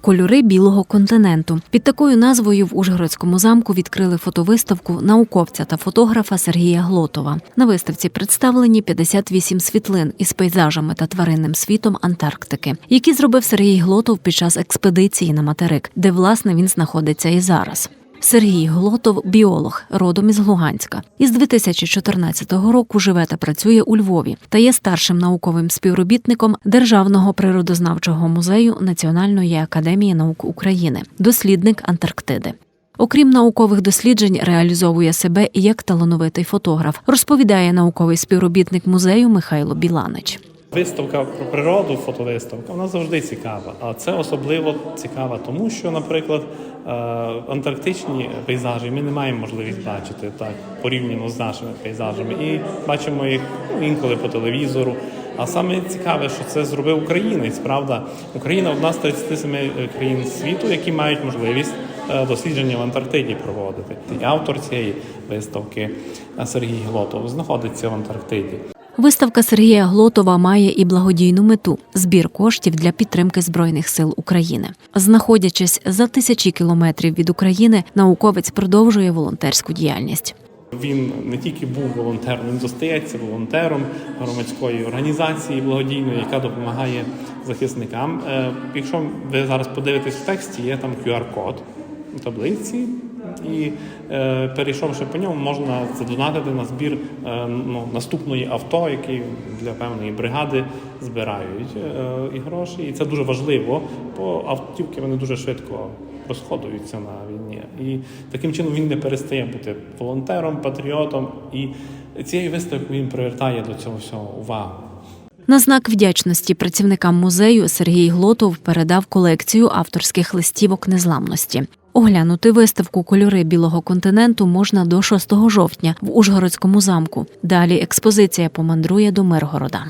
Кольори білого континенту під такою назвою в Ужгородському замку відкрили фотовиставку науковця та фотографа Сергія Глотова. На виставці представлені 58 світлин із пейзажами та тваринним світом Антарктики, які зробив Сергій Глотов під час експедиції на материк, де власне він знаходиться і зараз. Сергій Глотов біолог, родом із Луганська. Із 2014 року живе та працює у Львові та є старшим науковим співробітником Державного природознавчого музею Національної академії наук України, дослідник Антарктиди. Окрім наукових досліджень, реалізовує себе і як талановитий фотограф, розповідає науковий співробітник музею Михайло Біланич. Виставка про природу, фотовиставка, вона завжди цікава. А це особливо цікаво, тому що, наприклад, е, антарктичні пейзажі ми не маємо можливість бачити так порівняно з нашими пейзажами. І бачимо їх ну, інколи по телевізору. А саме цікаве, що це зробив українець. Правда, Україна одна з 37 країн світу, які мають можливість е, дослідження в Антарктиді проводити. І автор цієї виставки е, Сергій Глотов знаходиться в Антарктиді. Виставка Сергія Глотова має і благодійну мету збір коштів для підтримки збройних сил України. Знаходячись за тисячі кілометрів від України, науковець продовжує волонтерську діяльність. Він не тільки був волонтером, він зостається волонтером громадської організації благодійної, яка допомагає захисникам. Е, Якщо ви зараз подивитесь в тексті, є там QR-код таблиці, і е, перейшовши по ньому, можна задонатити на збір е, ну, наступної авто, які для певної бригади збирають е, і гроші. І це дуже важливо, бо автівки вони дуже швидко розходуються на війні. І таким чином він не перестає бути волонтером, патріотом. І цією виставкою він привертає до цього всього увагу. На знак вдячності працівникам музею Сергій Глотов передав колекцію авторських листівок незламності. Оглянути виставку Кольори білого континенту можна до 6 жовтня в Ужгородському замку. Далі експозиція помандрує до Миргорода.